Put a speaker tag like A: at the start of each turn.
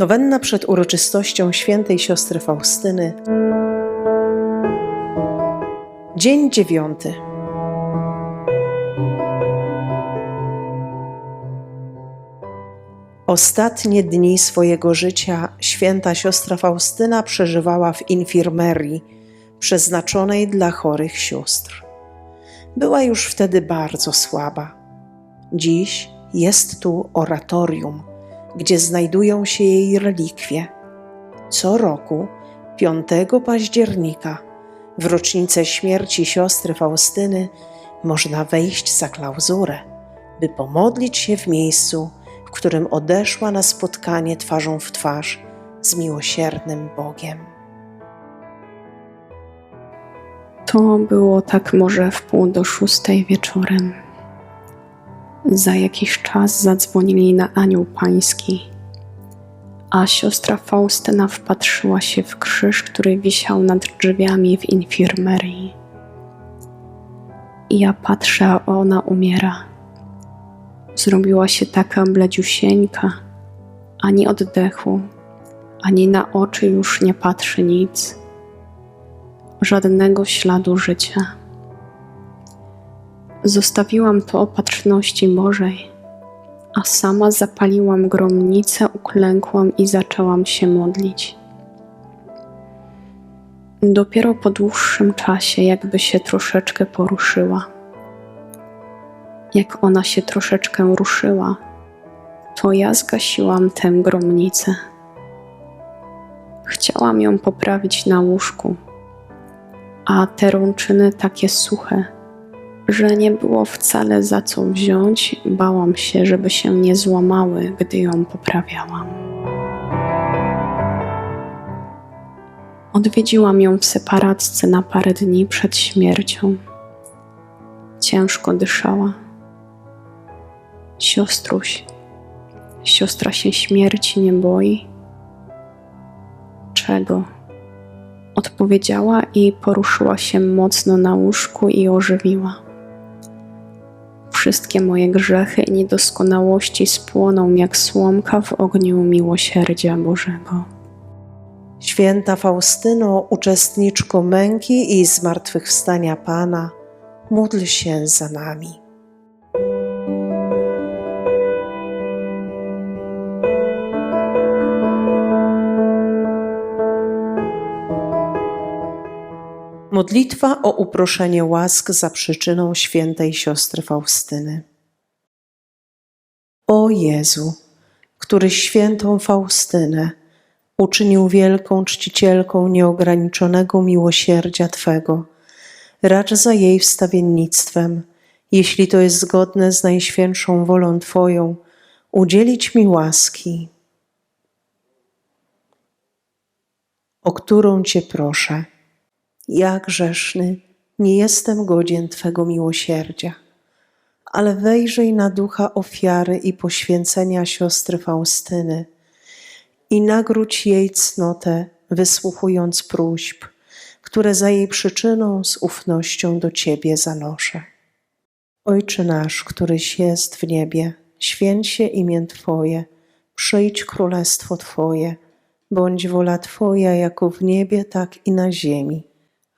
A: Nowenna przed uroczystością świętej siostry Faustyny. Dzień dziewiąty. Ostatnie dni swojego życia święta siostra Faustyna przeżywała w infirmerii przeznaczonej dla chorych sióstr. Była już wtedy bardzo słaba. Dziś jest tu oratorium, gdzie znajdują się jej relikwie. Co roku, 5 października, w rocznicę śmierci siostry Faustyny, można wejść za klauzurę, by pomodlić się w miejscu, w którym odeszła na spotkanie twarzą w twarz z miłosiernym Bogiem.
B: To było tak może w pół do szóstej wieczorem. Za jakiś czas zadzwonili na anioł pański, a siostra Faustyna wpatrzyła się w krzyż, który wisiał nad drzwiami w infirmerii. I ja patrzę, a ona umiera. Zrobiła się taka bledziusieńka, ani oddechu, ani na oczy już nie patrzy nic żadnego śladu życia. Zostawiłam to opatrzności Bożej, a sama zapaliłam gromnicę, uklękłam i zaczęłam się modlić. Dopiero po dłuższym czasie, jakby się troszeczkę poruszyła. Jak ona się troszeczkę ruszyła, to ja zgasiłam tę gromnicę. Chciałam ją poprawić na łóżku, a te rączyny takie suche, że nie było wcale za co wziąć. Bałam się, żeby się nie złamały, gdy ją poprawiałam. Odwiedziłam ją w separatce na parę dni przed śmiercią. Ciężko dyszała. Siostruś, siostra się śmierci nie boi. Czego? Odpowiedziała i poruszyła się mocno na łóżku i ożywiła. Wszystkie moje grzechy i niedoskonałości spłoną jak słomka w ogniu miłosierdzia Bożego.
A: Święta Faustyno, uczestniczko męki i zmartwychwstania Pana, módl się za nami. Modlitwa o uproszenie łask za przyczyną świętej siostry Faustyny. O Jezu, który świętą Faustynę uczynił wielką czcicielką nieograniczonego miłosierdzia Twego, racz za jej wstawiennictwem, jeśli to jest zgodne z najświętszą wolą Twoją, udzielić mi łaski, o którą Cię proszę. Ja grzeszny, nie jestem godzien Twego miłosierdzia, ale wejrzyj na ducha ofiary i poświęcenia siostry Faustyny i nagródź jej cnotę, wysłuchując próśb, które za jej przyczyną z ufnością do Ciebie zanoszę. Ojcze nasz, któryś jest w niebie, święć się imię Twoje, przyjdź królestwo Twoje, bądź wola Twoja jako w niebie, tak i na ziemi.